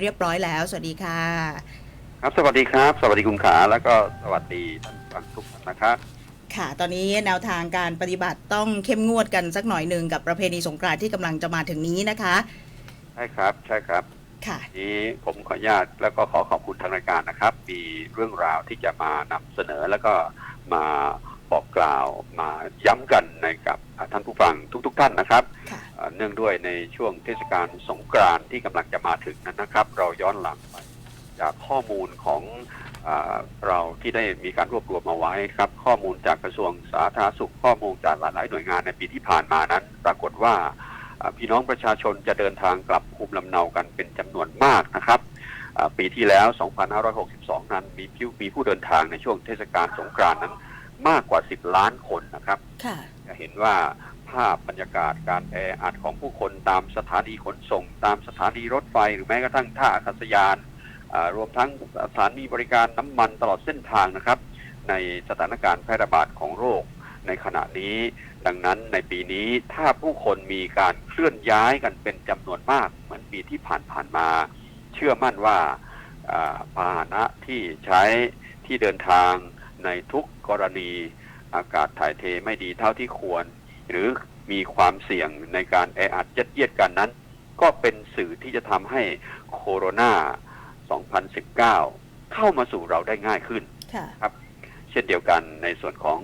เรียบร้อยแล้ว สวัสดีค่ะ ครับสวัสดีครับ สวัสดีคุณขาแล้วก็สวัสดีท่านผู้ฟังทุกท่านนะครับค่ะ ตอนนี้แนวทางการปฏิบัติต้องเข้มงวดกันสักหน่อยหนึ่งกับประเพณีสงกรานต์ที่กำลังจะมาถึงนี้นะคะ ใช่ครับ ใช่ครับค่ะนี้ผมขออนุญาตแล้วก็ขอขอบคุณทางรายการนะครับ มีเรื่องราวที่จะมานำเสนอแล้วก็มา บอกกล่าวมาย้ำกันในกับท่านผู้ฟังทุกๆท่านนะครับค่ะเอ่อเนื่องด้วยในช่วงเทศกาลสงกรานต์ที่กำลังจะมาถึงนั้นนะครับ เราย้อนหลังไปจากข้อมูลของอาเราที่ได้มีการรวบรวมมาไว้ครับ ข้อมูลจากกระทรวงสาธารณสุขข้อมูลจากหลายๆหน่วยงานในปีที่ผ่านมานั้น ปรากฏว่าอ่าพี่น้องประชาชนจะเดินทางกลับภูมิลำเนากันเป็นจำนวนมากนะครับอ่าปีที่แล้ว 2562 นั้นมีผู้มีผู้เดินทางในช่วงเทศกาลสงกรานต์นั้น มากกว่า 10 ล้านคนนะครับ ค่ะ จะเห็นว่าภาพบรรยากาศการแออัดของผู้คนตามสถานีขนส่ง ตามสถานีรถไฟหรือแม้กระทั่งท่าอากาศยานอ่ารวมทั้งสถานีบริการน้ำมันตลอดเส้นทางนะครับ ในสถานการณ์แพร่ระบาดของโรคในขณะนี้ ดังนั้นในปีนี้ถ้าผู้คนมีการเคลื่อนย้ายกันเป็นจำนวนมาก เหมือนปีที่ผ่านๆมา เชื่อมั่นว่าอ่าพาหนะที่ใช้ที่เดินทาง ในทุกกรณีอากาศถ่ายเทไม่ดีเท่าที่ควร หรือมีความเสี่ยงในการแออัดยัดเยียดกันนั้น ก็เป็นสื่อที่จะทำให้โคโรนา 2019 เข้ามาสู่เราได้ง่ายขึ้นค่ะเช่นเดียวกันในส่วนของ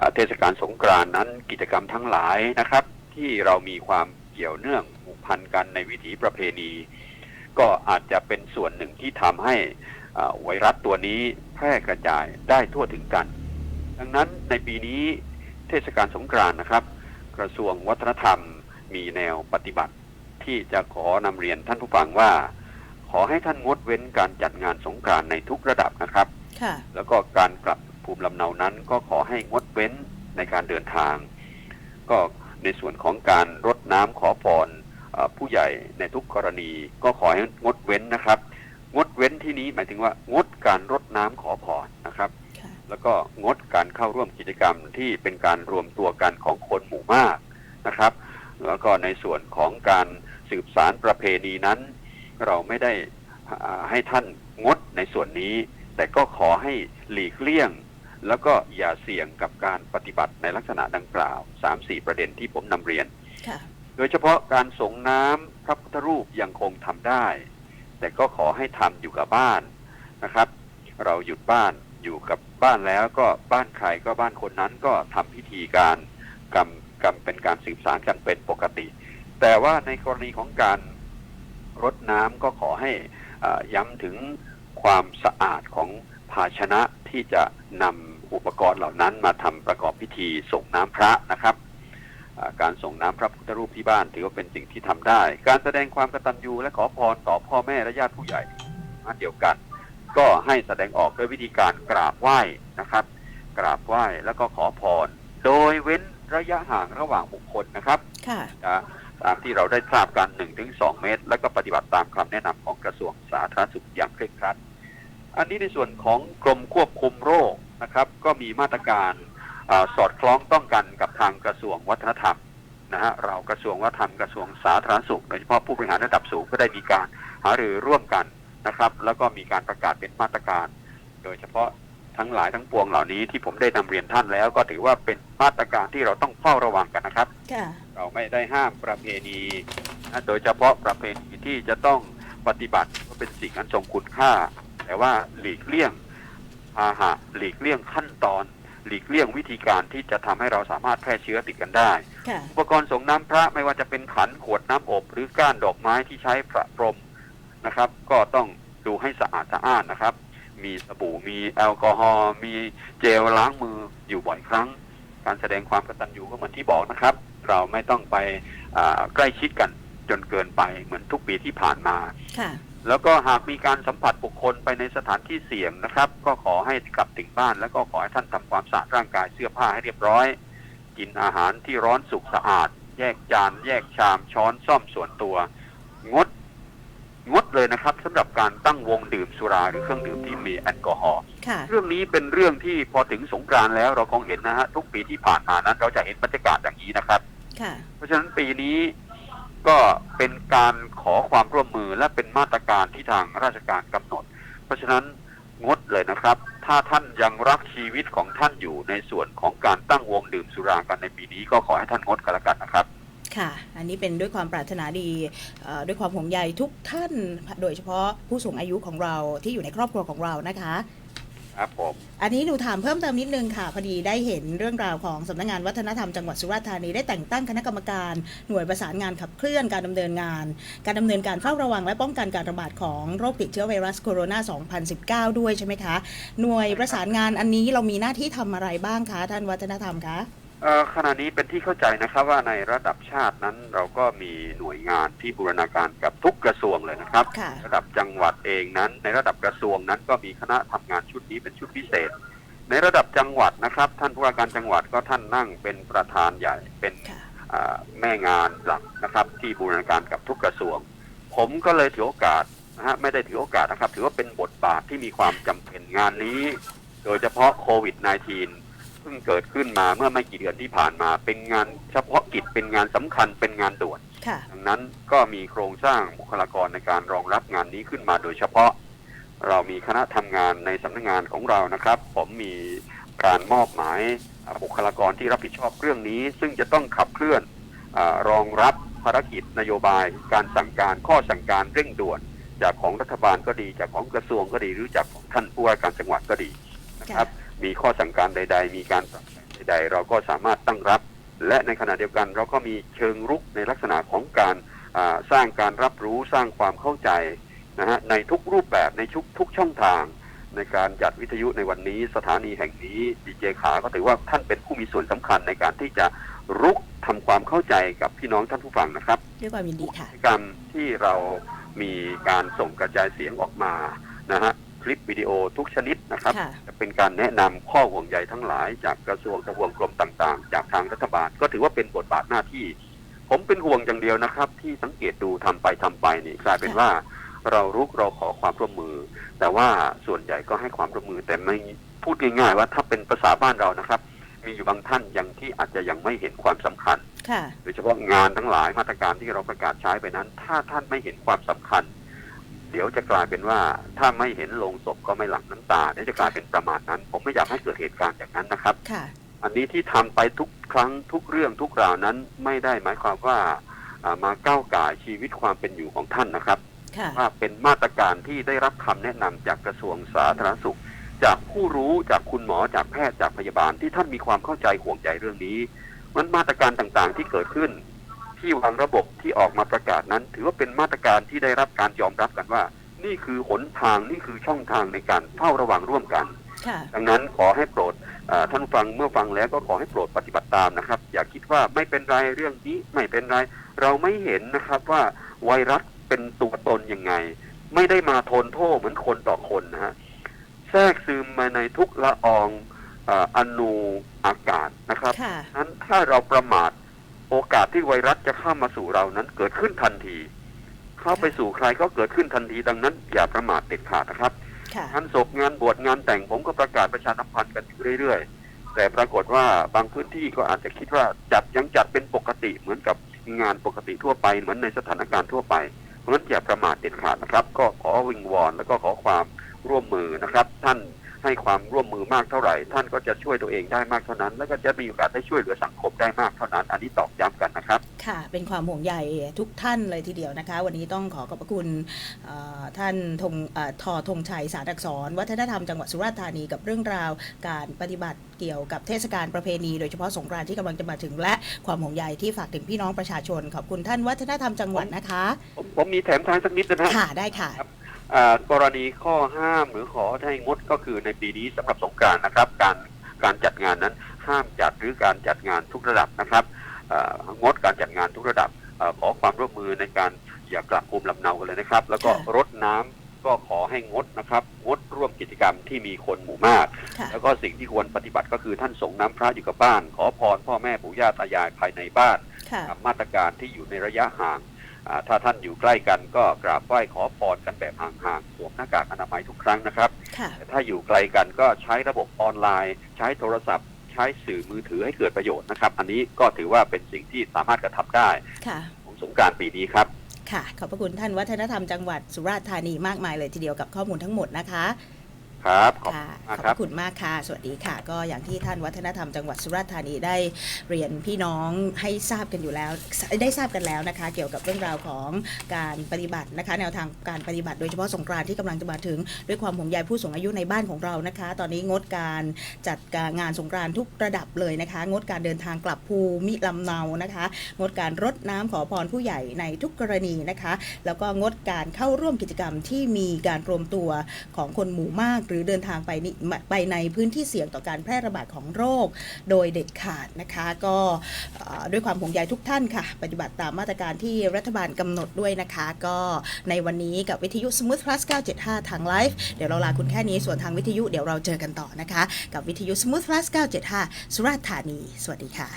อาเทศกาลสงกรานต์นั้นกิจกรรมทั้งหลายนะครับ ที่เรามีความเกี่ยวเนื่องผูกพันกันในวิถีประเพณี ก็อาจจะเป็นส่วนหนึ่งที่ทำให้อ่า ไวรัสตัวนี้แพร่กระจายได้ทั่วถึงกัน ดังนั้นในปีนี้เทศกาลสงกรานต์นะครับ กระทรวงวัฒนธรรมมีแนวปฏิบัติ ที่จะขอนำเรียนท่านผู้ฟังว่า ขอให้ท่านงดเว้นการจัดงานสงกรานต์ในทุกระดับนะครับค่ะแล้วก็การกลับภูมิลำเนานั้นก็ขอให้งดเว้นในการเดินทาง ก็ในส่วนของการรดน้ำขอพรเอ่อผู้ใหญ่ในทุกกรณีก็ขอให้งดเว้นนะครับ งดเว้นที่นี้หมายถึงว่างดการรดน้ำขอพรนะครับค่ะแล้วก็งดการเข้าร่วมกิจกรรมที่เป็นการรวมตัวกันของคนหมู่มากนะครับ แล้วก็ในส่วนของการสืบสารประเพณีนั้น เราไม่ได้อ่าให้ท่านงดในส่วนนี้ แต่ก็ขอให้หลีกเลี่ยง แล้วก็อย่าเสี่ยงกับการปฏิบัติในลักษณะดังกล่าว 3-4 ประเด็นที่ผมนำเรียนค่ะโดยเฉพาะการส่งน้ำพระพุทธรูปยังคงทำได้ แต่ก็ขอให้ทำอยู่กับบ้านนะครับ เราหยุดบ้านอยู่กับบ้านแล้วก็บ้านใครก็บ้านคนนั้นก็ทำพิธีการกรรมกรรมเป็นการสืบสารกันเป็นปกติ แต่ว่าในกรณีของการรดน้ำก็ขอให้ย้ำถึงความสะอาดของภาชนะที่จะนำอุปกรณ์เหล่านั้นมาทำประกอบพิธีส่งน้ำพระนะครับ การส่งน้ำพระพุทธรูปที่บ้าน ถือว่าเป็นสิ่งที่ทำได้ การแสดงความกตัญญูและขอพรต่อพ่อแม่และญาติผู้ใหญ่มาเดียวกัน ก็ให้แสดงออกด้วยวิธีการกราบไหว้นะครับ กราบไหว้แล้วก็ขอพร โดยเว้นระยะห่างระหว่างบุคคลนะครับค่ะนะตามที่เราได้ทราบกัน1-2เมตร แล้วก็ปฏิบัติตามคำแนะนำของกระทรวงสาธารณสุขอย่างเคร่งครัด อันนี้ในส่วนของกรมควบคุมโรคนะครับ ก็มีมาตรการอา สอดคล้องต้องกันกับทางกระทรวงวัฒนธรรมนะฮะเรากระทรวงวัฒนธรรมกระทรวงสาธารณสุขโดยเฉพาะผู้บริหารระดับสูงก็ได้มีการหารือร่วมกันนะครับ แล้วก็มีการประกาศเป็นมาตรการ โดยเฉพาะทั้งหลายทั้งปวงเหล่านี้ที่ผมได้นำเรียนท่านแล้ว ก็ถือว่าเป็นมาตรการที่เราต้องเฝ้าระวังกันนะครับค่ะเราไม่ได้ห้ามประเพณีนะโดยเฉพาะประเพณีที่จะต้องปฏิบัติว่าเป็นสิ่งอันทรงคุณค่า แต่ว่าหลีกเลี่ยงพาหะหลีกเลี่ยงขั้นตอน หลีกเลี่ยงวิธีการที่จะทำให้เราสามารถแพร่เชื้อติดกันได้ค่ะอุปกรณ์ส่งน้ำพระไม่ว่าจะเป็นขันขวดน้ำอบ หรือก้านดอกไม้ที่ใช้ประพรมนะครับ ก็ต้องดูให้สะอาดสะอ้านนะครับ มีสบู่มีแอลกอฮอล์มีเจลล้างมืออยู่บ่อยครั้ง การแสดงความกตัญญูก็เหมือนที่บอกนะครับ เราไม่ต้องไปอ่าใกล้ชิดกันจนเกินไปเหมือนทุกปีที่ผ่านมาค่ะ แล้วก็หากมีการสัมผัสบุคคลไปในสถานที่เสี่ยงนะครับ ก็ขอให้กลับถึงบ้าน แล้วก็ขอให้ท่านทำความสะอาดร่างกายเสื้อผ้าให้เรียบร้อย กินอาหารที่ร้อนสุกสะอาด แยกจาน แยกชาม ช้อนซ่อมส่วนตัว งด งดเลยนะครับสำหรับการตั้งวงดื่มสุราหรือเครื่องดื่มที่มีแอลกอฮอล์ค่ะเรื่องนี้เป็นเรื่องที่พอถึงสงกรานต์แล้วเราคงเห็นนะฮะทุกปีที่ผ่านมานั้น เราจะเห็นบรรยากาศอย่างนี้นะครับค่ะเพราะฉะนั้นปีนี้ ก็เป็นการขอความร่วมมือและเป็นมาตรการที่ทางราชการกำหนด เพราะฉะนั้นงดเลยนะครับ ถ้าท่านยังรักชีวิตของท่านอยู่ในส่วนของการตั้งวงดื่มสุรากันในปีนี้ก็ขอให้ท่านงดกันละกันนะครับค่ะ อันนี้เป็นด้วยความปรารถนาดีด้วยความห่วงใยทุกท่าน โดยเฉพาะผู้สูงอายุของเราที่อยู่ในครอบครัวของเรานะคะ ครับผม อันนี้หนูถามเพิ่มเติมนิดนึงค่ะ พอดีได้เห็นเรื่องราวของสำนักงานวัฒนธรรมจังหวัดสุราษฎร์ธานีได้แต่งตั้งคณะกรรมการหน่วยประสานงานขับเคลื่อนการดำเนินงาน การดำเนินการเฝ้าระวังและป้องกันการระบาดของโรคติดเชื้อไวรัสโคโรนา 2019 ด้วยใช่ไหมคะ หน่วยประสานงานอันนี้เรามีหน้าที่ทำอะไรบ้างคะท่านวัฒนธรรมคะเอ่อ ขณะนี้เป็นที่เข้าใจนะครับว่าในระดับชาตินั้นเราก็มีหน่วยงานที่บูรณาการกับทุกกระทรวงเลยนะครับ ค่ะระดับจังหวัดเองนั้น ในระดับกระทรวงนั้นก็มีคณะทำงานชุดนี้เป็นชุดพิเศษ ในระดับจังหวัดนะครับ ท่านผู้ว่าการจังหวัดก็ท่านนั่งเป็นประธานใหญ่เป็นค่ะอ่าแม่งานหลักนะครับ ที่บูรณาการกับทุกกระทรวง ผมก็เลยถือโอกาสนะฮะไม่ได้ถือโอกาสนะครับ ถือว่าเป็นบทบาทที่มีความจำเป็นงานนี้ โดยเฉพาะโควิด -19 เพิ่งเกิดขึ้นมาเมื่อไม่กี่เดือนที่ผ่านมา เป็นงานเฉพาะกิจเป็นงานสำคัญเป็นงานด่วนค่ะ ดังนั้นก็มีโครงสร้างบุคลากรในการรองรับงานนี้ขึ้นมาโดยเฉพาะ เรามีคณะทำงานในสำนักงานของเรานะครับ ผมมีการมอบหมายอ่าบุคลากรที่รับผิดชอบเรื่องนี้ ซึ่งจะต้องขับเคลื่อนอารองรับภารกิจนโยบาย การสั่งการข้อสั่งการเร่งด่วน จากของรัฐบาลก็ดี จากของกระทรวงก็ดีหรือจากของท่านผู้ว่าการจังหวัดก็ดีนะครับ มีข้อสั่งการใด ๆ มีการสั่งการใดๆ เราก็สามารถตั้งรับ และในขณะเดียวกัน เราก็มีเชิงรุกในลักษณะของการอ่าสร้างการรับรู้สร้างความเข้าใจนะฮะในทุกรูปแบบในทุกทุกช่องทาง ในการจัดวิทยุในวันนี้สถานีแห่งนี้ดีเจขาก็ถือว่าท่านเป็นผู้มีส่วนสำคัญในการที่จะรุกทำความเข้าใจกับพี่น้องท่านผู้ฟังนะครับด้วยความยินดีค่ะกิจกรรมที่เรามีการส่งกระจายเสียงออกมานะฮะ คลิปวิดีโอทุกชนิดนะครับ ค่ะ จะเป็นการแนะนำข้อห่วงใยทั้งหลาย จากกระทรวงทบวงกรมต่างๆ จากทางรัฐบาล ก็ถือว่าเป็นบทบาทหน้าที่ ผมเป็นห่วงอย่างเดียวนะครับ ที่สังเกตดูทำไปทำไปนี่กลายเป็นค่ะ ว่า เรารุกเราขอความร่วมมือ แต่ว่าส่วนใหญ่ก็ให้ความร่วมมือแต่ไม่พูดง่ายๆว่าถ้าเป็นภาษาบ้านเรานะครับ มีอยู่บางท่านยังที่อาจจะยังไม่เห็นความสำคัญ ค่ะ โดยเฉพาะงานทั้งหลายมาตรการที่เราประกาศใช้ไปนั้น ถ้าท่านไม่เห็นความสำคัญ เดี๋ยวจะกลายเป็นว่าถ้าไม่เห็นโลงศพก็ไม่หลั่งน้ำตาเดี๋ยวจะกลายเป็นประมาทนั้น ผมไม่อยากให้เกิดเหตุการณ์อย่างนั้นนะครับค่ะอันนี้ที่ทำไปทุกครั้งทุกเรื่องทุกราวนั้นไม่ได้หมายความว่าอ่ามาก้าวก่ายชีวิตความเป็นอยู่ของท่านนะครับค่ะว่าเป็นมาตรการที่ได้รับคำแนะนำจากกระทรวงสาธารณสุข จากผู้รู้จากคุณหมอจากแพทย์จากพยาบาลที่ท่านมีความเข้าใจห่วงใยเรื่องนี้มันมาตรการต่างๆที่เกิดขึ้น ที่วางระบบที่ออกมาประกาศนั้น ถือว่าเป็นมาตรการที่ได้รับการยอมรับกันว่า นี่คือหนทางนี่คือช่องทางในการเฝ้าระวังร่วมกันค่ะดังนั้นขอให้โปรดเอ่อท่านฟังเมื่อฟังแล้วก็ขอให้โปรดปฏิบัติตามนะครับ อย่าคิดว่าไม่เป็นไรเรื่องนี้ไม่เป็นไร เราไม่เห็นนะครับว่าไวรัสเป็นตัวตนยังไง ไม่ได้มาทนโทษเหมือนคนต่อคนนะฮะแทรกซึมมาในทุกละอองเอ่ออนูอากาศนะครับค่ะนั้นถ้าเราประมาท โอกาสที่ไวรัสจะเข้ามาสู่เรานั้นเกิดขึ้นทันที เข้าไปสู่ใครก็เกิดขึ้นทันทีดังนั้น อย่าประมาทเด็ดขาดนะครับค่ะงานศพงานบวชงานแต่งผมก็ประกาศประชาสัมพันธ์กันอยู่เรื่อยๆ แต่ปรากฏว่าบางพื้นที่ก็อาจจะคิดว่าจัดยังจัดเป็นปกติเหมือนกับงานปกติทั่วไปเหมือนในสถานการณ์ทั่วไป เพราะฉะนั้นอย่าประมาทเด็ดขาดนะครับ ก็ขอวิงวอนแล้วก็ขอความร่วมมือนะครับ ท่าน ให้ความร่วมมือมากเท่าไหร่ ท่านก็จะช่วยตัวเองได้มากเท่านั้น แล้วก็จะมีโอกาสได้ช่วยเหลือสังคมได้มากเท่านั้น อันนี้ตอกย้ำกันนะครับ ค่ะ เป็นความห่วงใยทุกท่านเลยทีเดียวนะคะ วันนี้ต้องขอขอบพระคุณเอ่อท่านธงเอ่อทอธงชัยสารอักษร วัฒนธรรมจังหวัดสุราษฎร์ธานีกับเรื่องราวการปฏิบัติเกี่ยวกับเทศกาลประเพณีโดยเฉพาะสงกรานต์ที่กำลังจะมาถึงและความห่วงใยที่ฝากถึงพี่น้องประชาชน ขอบคุณท่านวัฒนธรรมจังหวัดนะคะ ผมผมมีแถมท้ายสักนิดนะฮะค่ะได้ค่ะอ่า กรณีข้อห้ามหรือขอให้งดก็คือในปีนี้สำหรับสงกรานต์นะครับ การการจัดงานนั้นห้ามจัดหรือการจัดงานทุกระดับนะครับอ่างดการจัดงานทุกระดับอาขอความร่วมมือในการอย่ากลับภูมิลำเนากันเลยนะครับ แล้วก็ค่ะรดน้ำก็ขอให้งดนะครับ งดร่วมกิจกรรมที่มีคนหมู่มากค่ะแล้วก็สิ่งที่ควรปฏิบัติก็คือท่านส่งน้ำพระอยู่กับบ้าน ขอพรพ่อแม่ปู่ย่าตายายภายในบ้านค่ะกับมาตรการที่อยู่ในระยะห่างอ่า ถ้าท่านอยู่ใกล้กันก็กราบไหว้ขอพรกันแบบห่างๆสวมหน้ากากอนามัยทุกครั้งนะครับค่ะแต่ถ้าอยู่ไกลกันก็ใช้ระบบออนไลน์ ใช้โทรศัพท์ ใช้สื่อมือถือให้เกิดประโยชน์นะครับ อันนี้ก็ถือว่าเป็นสิ่งที่สามารถกระทำได้ค่ะผมสงกรานต์ปีนี้ครับค่ะขอบพระคุณท่านวัฒนธรรมจังหวัดสุราษฎร์ธานีมากมายเลยทีเดียวกับข้อมูลทั้งหมดนะคะ ครับขอบค่ะคุณขมากอบคพรับระคุณมากค่ะ สวัสดีค่ะ ก็อย่างที่ท่านวัฒนธรรมจังหวัดสุราษฎร์ธานีได้เรียนพี่น้องให้ทราบกันอยู่แล้ว ได้ทราบกันแล้วนะคะ เกี่ยวกับเรื่องราวของการปฏิบัตินะคะ แนวทางการปฏิบัติโดยเฉพาะสงกรานต์ที่กำลังจะมาถึง ด้วยความห่วงใยผู้สูงอายุในบ้านของเรานะคะ ตอนนี้งดการจัดการงานสงกรานต์ทุกระดับเลยนะคะ งดการเดินทางกลับภูมิลำเนานะคะ งดการรดน้ำขอพรผู้ใหญ่ในทุกกรณีนะคะ แล้วก็งดการเข้าร่วมกิจกรรมที่มีการรวมตัวของคนหมู่มากหรือเดินทางไปนี่ไปในพื้นที่เสี่ยงต่อการแพร่ระบาดของโรค โดยเด็ดขาดนะคะ ก็ด้วยความห่วงใยทุกท่านค่ะ ปฏิบัติตามมาตรการที่รัฐบาลกำหนดด้วยนะคะ ก็ในวันนี้กับวิทยุ Smooth Plus 975 ทางไลฟ์เดี๋ยวเราลาคุณแค่นี้ส่วนทางวิทยุเดี๋ยวเราเจอกันต่อนะคะ กับวิทยุ Smooth Plus 975 สุราษฎร์ธานี สวัสดีค่ะ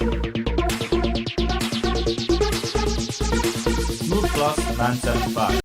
Smooth Cross 975.